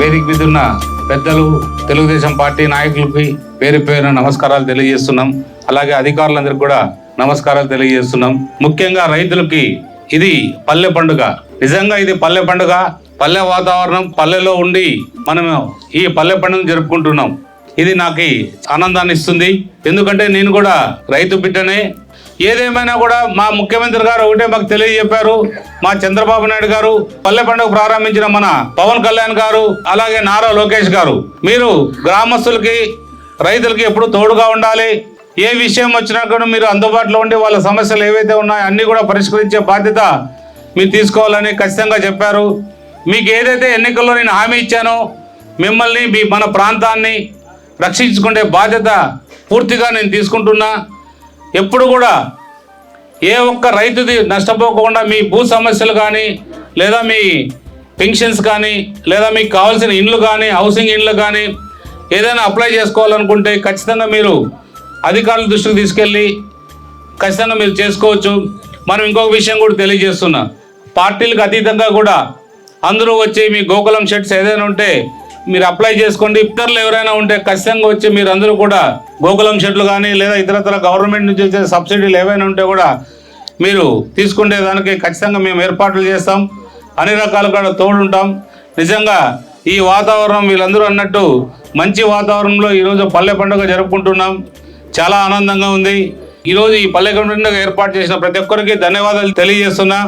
వేదిక మీద ఉన్న పెద్దలు తెలుగుదేశం పార్టీ నాయకులకి పేరు పేరున నమస్కారాలు తెలియజేస్తున్నాం. అలాగే అధికారులందరికీ కూడా నమస్కారాలు తెలియజేస్తున్నాం. ముఖ్యంగా రైతులకి ఇది పల్లె పండుగ. నిజంగా ఇది పల్లె పండుగ. పల్లె వాతావరణం పల్లెలో ఉండి మనం ఈ పల్లె పండుగను జరుపుకుంటున్నాం. ఇది నాకు ఆనందాన్ని ఇస్తుంది. ఎందుకంటే నేను కూడా రైతు బిడ్డనే. ఏదేమైనా కూడా మా ముఖ్యమంత్రి గారు ఒకటే మాకు తెలియజెప్పారు. మా చంద్రబాబు నాయుడు గారు పల్లె పండుగ ప్రారంభించిన మన పవన్ కళ్యాణ్ గారు అలాగే నారా లోకేష్ గారు. మీరు గ్రామస్తులకి రైతులకి ఎప్పుడు తోడుగా ఉండాలి. ఏ విషయం వచ్చినా కూడా మీరు అందుబాటులో ఉండి వాళ్ళ సమస్యలు ఏవైతే ఉన్నాయో అన్నీ కూడా పరిష్కరించే బాధ్యత మీరు తీసుకోవాలని ఖచ్చితంగా చెప్పారు. మీకు ఏదైతే ఎన్నికల్లో నేను హామీ ఇచ్చానో మిమ్మల్ని మీ మన ప్రాంతాన్ని రక్షించుకునే బాధ్యత పూర్తిగా నేను తీసుకుంటున్నా. ఎప్పుడు కూడా ఏ ఒక్క రైతుది నష్టపోకుండా మీ భూ సమస్యలు కానీ లేదా మీ పెన్షన్స్ కానీ లేదా మీకు కావాల్సిన ఇండ్లు కానీ హౌసింగ్ ఇండ్లు కానీ ఏదైనా అప్లై చేసుకోవాలనుకుంటే ఖచ్చితంగా మీరు అధికారుల దృష్టికి తీసుకెళ్ళి ఖచ్చితంగా మీరు చేసుకోవచ్చు. మనం ఇంకొక విషయం కూడా తెలియజేస్తున్నా. పార్టీలకు అతీతంగా కూడా అందరూ వచ్చి మీ గోకులం షెడ్స్ ఏదైనా ఉంటే మీరు అప్లై చేసుకోండి. ఇతరులు ఎవరైనా ఉంటే ఖచ్చితంగా వచ్చి మీరు అందరూ కూడా గోకులం షెడ్లు కానీ లేదా ఇతరతర గవర్నమెంట్ నుంచి వచ్చే సబ్సిడీలు ఏవైనా ఉంటే కూడా మీరు తీసుకునే దానికి ఖచ్చితంగా మేము ఏర్పాట్లు చేస్తాం. అన్ని రకాలుగా తోడుంటాం. నిజంగా ఈ వాతావరణం వీళ్ళందరూ అన్నట్టు మంచి వాతావరణంలో ఈరోజు పల్లె పండుగ జరుపుకుంటున్నాం. చాలా ఆనందంగా ఉంది. ఈరోజు ఈ పల్లె పండుగ ఏర్పాటు చేసిన ప్రతి ఒక్కరికి ధన్యవాదాలు తెలియజేస్తున్నా.